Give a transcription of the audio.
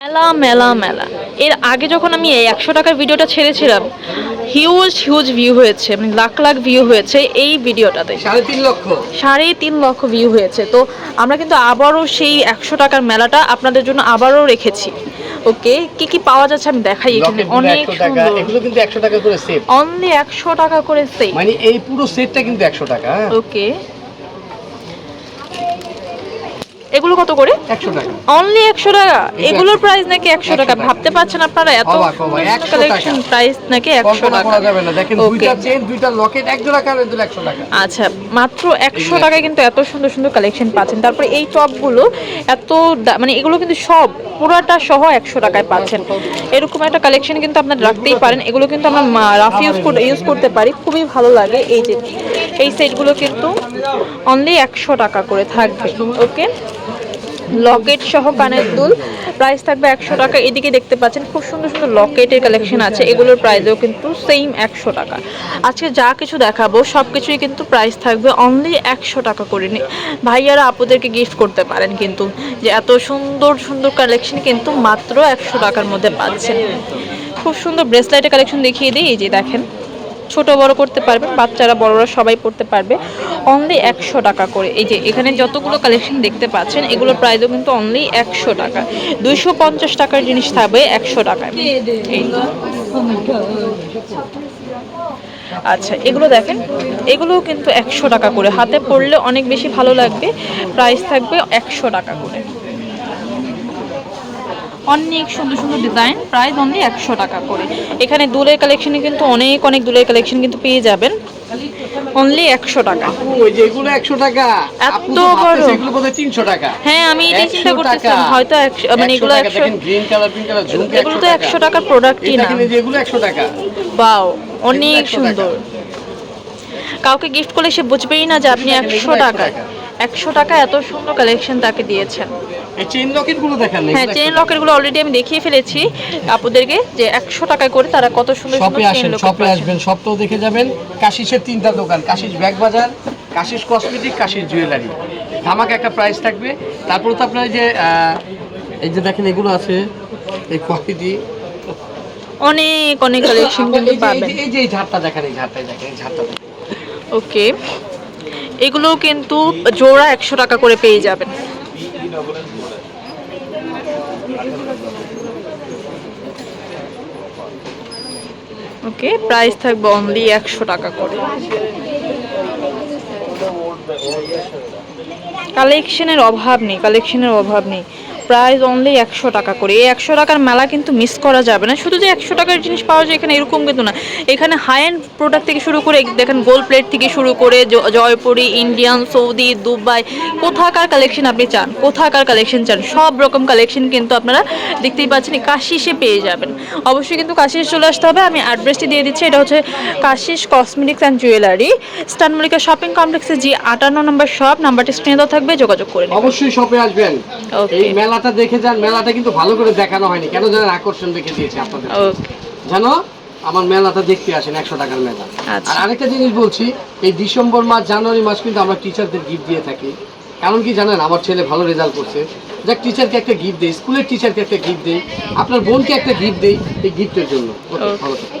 মেলা মেলা মেলা। এর আগে যখন আমি এই একশো টাকার ভিডিওটা ছেড়েছিলাম হিউজ হিউজ ভিউ হয়েছে মানে লাখ লাখ ভিউ হয়েছে এই ভিডিওটাতে। সাড়ে তিন লক্ষ। সাড়ে তিন লক্ষ ভিউ হয়েছে। তো আমরা কিন্তু আবারও সেই একশো টাকার মেলাটা আপনাদের জন্য আবারও রেখেছি। ওকে কি কি পাওয়া যাচ্ছে আমি দেখাই এখানে। অনেক সুন্দর। এগুলো কিন্তু একশো টাকা করে সেট অনলি একশো টাকা করে সেই মানে এই পুরো সেটটা কিন্তু একশো টাকা হ্যাঁ। ওকে এগুলো কত করে? একশো টাকা। অনলি একশো টাকা? এগুলোর প্রাইস নাকি একশো 100 টাকা। ভাবতে পারছেন আপনারা? এত অবাক, অবাক, 100 কালেকশন প্রাইস নাকি একশো টাকা? করা যাবে না। দেখেন দুইটা চেন দুইটা লকেট এক জোড়া কানের দুটো একশো টাকা। আচ্ছা মাত্র একশো টাকায় কিন্তু এত সুন্দর সুন্দর কালেকশন পাচ্ছেন। তারপরে এই টপগুলো এত মানে এগুলো কিন্তু সব পুরাটা সহ একশো টাকায় পাচ্ছেন। এরকম একটা কালেকশন কিন্তু আপনারা রাখতেই পারেন। এগুলো কিন্তু আমরা রাফ ইউজ ইউজ করতে পারি। খুবই ভালো লাগে এই যে এই সেটগুলো কিন্তু অনলি একশো টাকা করে থাকবে। ওকে লকেট সহ কানের দুল। প্রাইস থাকবে একশো টাকা। এদিকে দেখতে পাচ্ছেন, খুব সুন্দর সুন্দর লকেটের কালেকশন আছে। এগুলোর প্রাইসও কিন্তু সেম একশো টাকা। আজকে যা কিছু দেখাবো সব কিছুই কিন্তু প্রাইস থাকবে অনলি একশো টাকা করে নি ভাইয়ারা, আপুদেরকে গিফট করতে পারেন কিন্তু। যে এত সুন্দর সুন্দর কালেকশন কিন্তু মাত্র একশো টাকার মধ্যে পাচ্ছেন। খুব সুন্দর ব্রেসলাইটের কালেকশন দেখিয়ে দিই। এই যে দেখেন, ছোট বড় করতে পারবেন, বাচ্চারা, বড়রা সবাই পড়তে পারবে। অনলি একশো টাকা করে। এই যে এখানে যতগুলো কালেকশন দেখতে পাচ্ছেন, এগুলোর প্রাইসও কিন্তু অনলি একশো টাকা। দুইশো পঞ্চাশ টাকার জিনিস থাকবে একশো টাকায়। আচ্ছা এগুলো দেখেন, এগুলোও কিন্তু একশো টাকা করে। হাতে পড়লে অনেক বেশি ভালো লাগবে প্রাইস থাকবে একশো টাকা করে। অনেক সুন্দর সুন্দর ডিজাইন প্রাইস অনলি একশো টাকা করে। এখানে দুলের কালেকশনে কিন্তু অনেক অনেক দুলের কালেকশন কিন্তু পেয়ে যাবেন। অনলি একশো টাকা। ওই যে এগুলো একশো টাকা। এত বড়। এগুলো বোধহয় তিনশো টাকা। হ্যাঁ আমি এটাই চিন্তা করতেছিলাম হয়তো মানে এগুলো একশো দেখেন গ্রিন কালার পিঙ্ক কালার ঝুমকা এগুলো তো একশো টাকার প্রোডাক্টই না। এগুলো একশো টাকা। বাও অনেক সুন্দর। কাউকে গিফট করলে সে বুঝবেই না যে আপনি একশো এগুলো 100 টাকা। টাকা। একশো টাকা এত সুন্দর কালেকশন তাকে দিয়েছেন। চেইন লকেটগুলো দেখেন হ্যাঁ অলরেডি আমি দেখিয়ে ফেলেছি। আপুদেরকে যে একশো টাকায় করে তারা কত সুন্দর সুন্দর শপে আসেন লকেট শপে আসবেন সবটাও দেখে যাবেন। কাশিসের তিনটা দোকান কাশিস ব্যাগ বাজার কাশিস কসমেটিক কাশিস জুয়েলারি ধামাকা একটা প্রাইস থাকবে। তারপরে তো আপনার যে এই যে দেখেন এগুলো আছে। এই কোয়ালিটি অনেক অনেক কালেকশন কিন্তু পাবেন। এই যে এই ঝাড়টা দেখেন এই ঝাড়টা দেখেন এই ঝাড়টা ওকে এগুলোও কিন্তু জোড়া একশো টাকা করে পেয়ে যাবেন। ওকে প্রাইস থাকবে অনলি একশো টাকা করে। কালেকশনের অভাব নেই কালেকশনের অভাব নেই। প্রাইস অনলি একশো টাকা করে। এই একশো টাকার মেলা কিন্তু মিস করা যাবে না। শুধু যে একশো টাকার জিনিস পাওয়া যায় এখানে এরকম কিন্তু না। এখানে হাই এন্ড প্রোডাক্ট থেকে শুরু করে দেখেন গোল্ড প্লেট থেকে শুরু করে জয়পুরি ইন্ডিয়ান সৌদি দুবাই কোথাকার কালেকশন আপনি চান কোথাকার কালেকশন চান সব রকম কালেকশন কিন্তু আপনারা দেখতেই পাচ্ছেন কাশিসে পেয়ে যাবেন। অবশ্যই কিন্তু কাশিস চলে আসতে হবে। আমি অ্যাড্রেসটি দিয়ে দিচ্ছি এটা হচ্ছে কাশিস কসমেটিক্স অ্যান্ড জুয়েলারি স্টান মল্লিকা শপিং কমপ্লেক্সে জি আটান্ন নম্বর শপ নাম্বারটি স্ক্রিনে দেওয়া থাকবে যোগাযোগ করে নিন। অবশ্যই শপে আসবেন. এই মেলাটা দেখে যান মেলাটা কিন্তু ভালো করে দেখানো হয়নি। কেন জানেন আকর্ষণ রেখে দিয়েছে আপনাদের। জানো আমার মেলাটা দেখতে আসেন একশো টাকার মেলা। আচ্ছা। আর আরেকটা জিনিস বলছি এই ডিসেম্বর মাস জানুয়ারি মাস কিন্তু আমরা টিচারদের গিফট দিয়ে থাকি। কারণ কি জানেন আমার ছেলে ভালো রেজাল্ট করছে। যাক টিচারকে একটা গিফট দেই স্কুলের টিচারকে একটা গিফট দেই আপনার বোনকে একটা গিফট দেই এই গিফটের জন্য. ভালো থাকবেন।